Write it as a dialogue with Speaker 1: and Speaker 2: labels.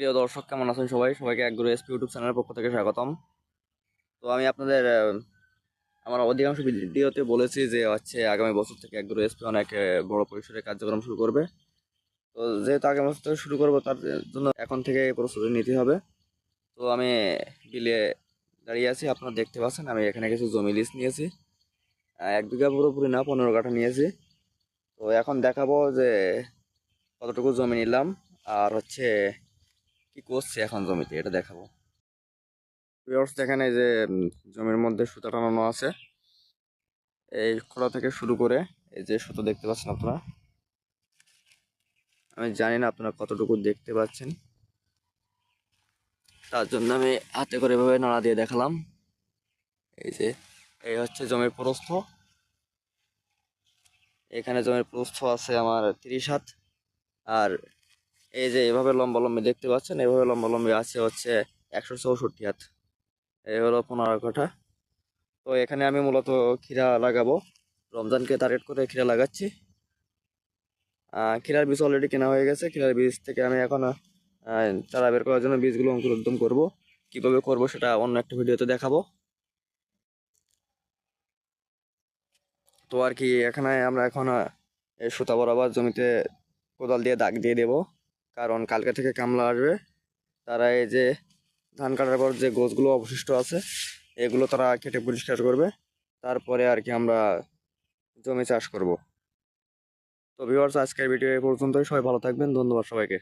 Speaker 1: প্রিয় দর্শক, কেমন আছেন সবাই? সবাইকে একগুলো এসপি ইউটিউব চ্যানেলের পক্ষ থেকে স্বাগতম। তো আমি আপনাদের আমার অধিকাংশ ভিডিওতে বলেছি যে হচ্ছে আগামী বছর থেকে একগুলো এসপি অনেক বড় পরিসরে কার্যক্রম শুরু করবে। তো যেহেতু আগামী বছর থেকে শুরু করব, তার জন্য এখন থেকে প্রস্তুতি নিতে হবে। তো আমি বিলে দাঁড়িয়ে আছি, আপনারা দেখতে পাচ্ছেন, আমি এখানে কিছু জমি লিস্ট নিয়েছি। এক বিঘা পুরোপুরি না, পনেরো কাঠা নিয়েছি। তো এখন দেখাবো যে কতটুকু জমি নিলাম, আর হচ্ছে কি করছে এখন জমিতে? এটা দেখাবো। দেখেন এই যে জমির মধ্যে সুতা টানানো আছে। এই খোলা থেকে শুরু করে এই যে সুতো দেখতে পাচ্ছেন আপনারা। আমি জানি না আপনারা কতটুকু দেখতে পাচ্ছেন। তার জন্য আমি হাতে করে এভাবে নাড়া দিয়ে দেখালাম। এই যে, এই হচ্ছে জমির প্রস্থ। এখানে জমির প্রস্থ আছে আমার তিরিশ হাত। আর এই যে এভাবে লম্বা লম্বি দেখতে পাচ্ছেন, এভাবে লম্বা লম্বি আছে হচ্ছে একশো চৌষট্টি হাত। এই হলো পনেরো কাঠা। তো এখানে আমি মূলত ক্ষীরা লাগাবো। রমজানকে টার্গেট করে ক্ষীরা লাগাচ্ছি। ক্ষীরার বীজ অলরেডি কেনা হয়ে গেছে। ক্ষীরার বীজ থেকে আমি এখন চারা বের করার জন্য বীজগুলো অঙ্কুরোদ্গম করব। কীভাবে করব সেটা অন্য একটা ভিডিওতে দেখাবো। তো আর কি, এখানে আমরা এখন সুতা বরাবর জমিতে কোদাল দিয়ে দাগ দিয়ে দেব। কারণ কালকে থেকে কামলা আসবে। তারা এই যে ধান কাটার পর যে গোছগুলো অবশিষ্ট আছে, এগুলো তারা কেটে পরিষ্কার করবে। তারপরে আর কি আমরা জমি চাষ করব। তো ভিউয়ার্স আজকের ভিডিও এই পর্যন্তই। সবাই ভালো থাকবেন। ধন্যবাদ সবাইকে।